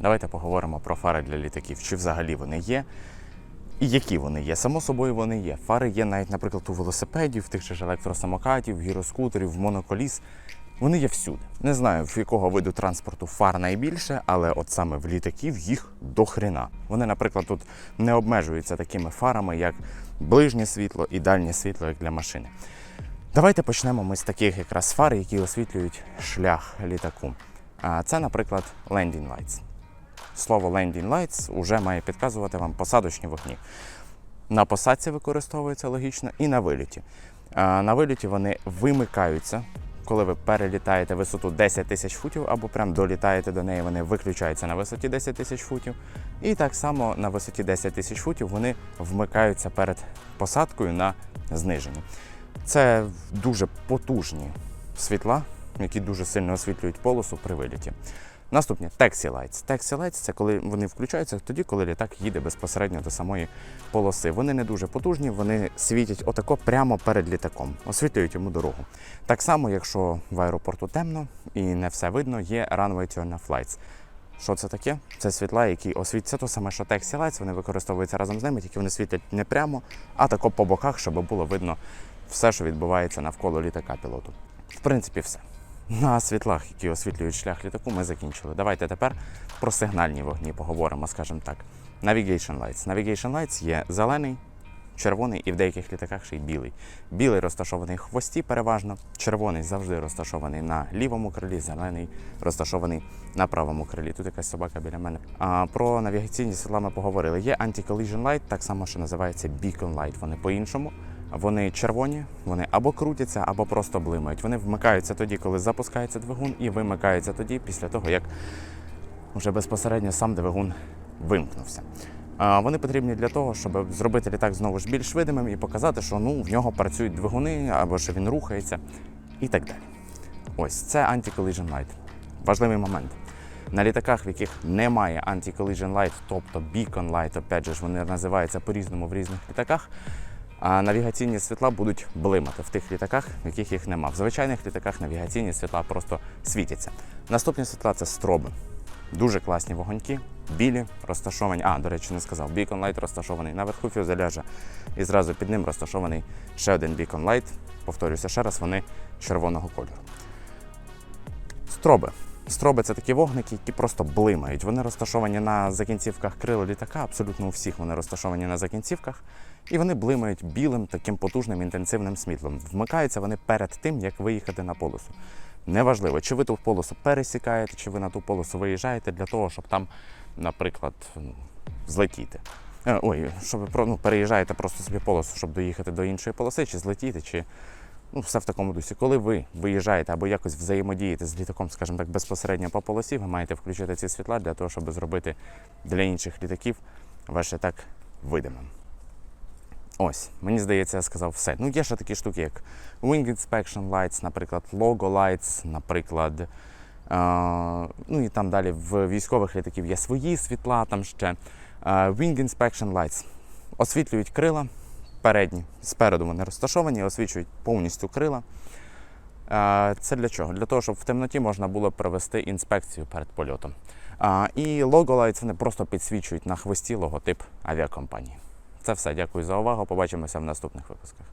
Давайте поговоримо про фари для літаків. Чи взагалі вони є? І які вони є? Само собою вони є. Фари є навіть, наприклад, у велосипедів, тих же ж електросамокатів, гіроскутерів, моноколіс. Вони є всюди. Не знаю, в якого виду транспорту фар найбільше, але от саме в літаків їх до хрена. Вони, наприклад, тут не обмежуються такими фарами, як ближнє світло і дальнє світло, як для машини. Давайте почнемо ми з таких якраз фар, які освітлюють шлях літаку. А це, наприклад, landing lights. Слово landing lights вже має підказувати вам посадочні вогні. На посадці використовується логічно і на виліті. На виліті вони вимикаються, коли ви перелітаєте висоту 10 тисяч футів або прям долітаєте до неї, вони виключаються на висоті 10 тисяч футів. І так само на висоті 10 тисяч футів вони вмикаються перед посадкою на зниженні. Це дуже потужні світла, які дуже сильно освітлюють полосу при виліті. Наступне Taxi Lights. Taxi Lights – це коли вони включаються тоді, коли літак їде безпосередньо до самої полоси. Вони не дуже потужні, вони світять отако прямо перед літаком, освітлюють йому дорогу. Так само, якщо в аеропорту темно і не все видно, є Runway Turn-Off Lights. Що це таке? Це світла, які. Це то саме, що Taxi Lights, вони використовуються разом з ними, тільки вони світять не прямо, а тако по боках, щоб було видно все, що відбувається навколо літака пілоту. В принципі, все. На світлах, які освітлюють шлях літаку, ми закінчили. Давайте тепер про сигнальні вогні поговоримо, скажімо так. Navigation Lights. Navigation Lights є зелений, червоний і в деяких літаках ще й білий. Білий розташований в хвості переважно, червоний завжди розташований на лівому крилі, зелений розташований на правому крилі. Тут якась собака біля мене. А про навігаційні світла ми поговорили. Є Anti-Collision Light, так само, що називається Beacon Light. Вони по-іншому. Вони червоні, вони або крутяться, або просто блимають. Вони вмикаються тоді, коли запускається двигун, і вимикаються тоді, після того, як вже безпосередньо сам двигун вимкнувся. Вони потрібні для того, щоб зробити літак знову ж більш видимим і показати, що ну, в нього працюють двигуни, або що він рухається, і так далі. Ось це Anti-Collision Light. Важливий момент. На літаках, в яких немає Anti-Collision Light, тобто Beacon Light, опять же, ж, вони називаються по-різному в різних літаках. А навігаційні світла будуть блимати в тих літаках, в яких їх нема. В звичайних літаках навігаційні світла просто світяться. Наступні світла це строби. Дуже класні вогоньки, білі, розташовані. А, до речі, не сказав. Beacon Light розташований наверху фюзеляжа. І зразу під ним розташований ще один Beacon Light. Повторюся ще раз, вони червоного кольору. Строби. Строби це такі вогники, які просто блимають. Вони розташовані на закінцівках крил літака, абсолютно у всіх вони розташовані на закінцівках, і вони блимають білим, таким потужним інтенсивним світлом. Вмикаються вони перед тим, як виїхати на полосу. Неважливо, чи ви ту полосу пересікаєте, чи ви на ту полосу виїжджаєте для того, щоб там, наприклад, злетіти. Е, Ой, щоб ну, переїжджаєте просто собі полосу, щоб доїхати до іншої полоси, чи злетіти, чи ну, все в такому дусі. Коли ви виїжджаєте або якось взаємодієте з літаком, скажімо так, безпосередньо по полосі, ви маєте включити ці світла для того, щоб зробити для інших літаків ваш літак видимим. Ось, мені здається, я сказав все. Ну, є ще такі штуки, як Wing Inspection Lights, наприклад, Logo Lights, наприклад. Е, ну і там далі в військових літаків є свої світла, там ще. Е, Wing Inspection Lights освітлюють крила передні. Спереду вони розташовані, освічують повністю крила. Це для чого? Для того, щоб в темноті можна було провести інспекцію перед польотом. І Lights вони просто підсвічують на хвості логотип авіакомпанії. Це все. Дякую за увагу. Побачимося в наступних випусках.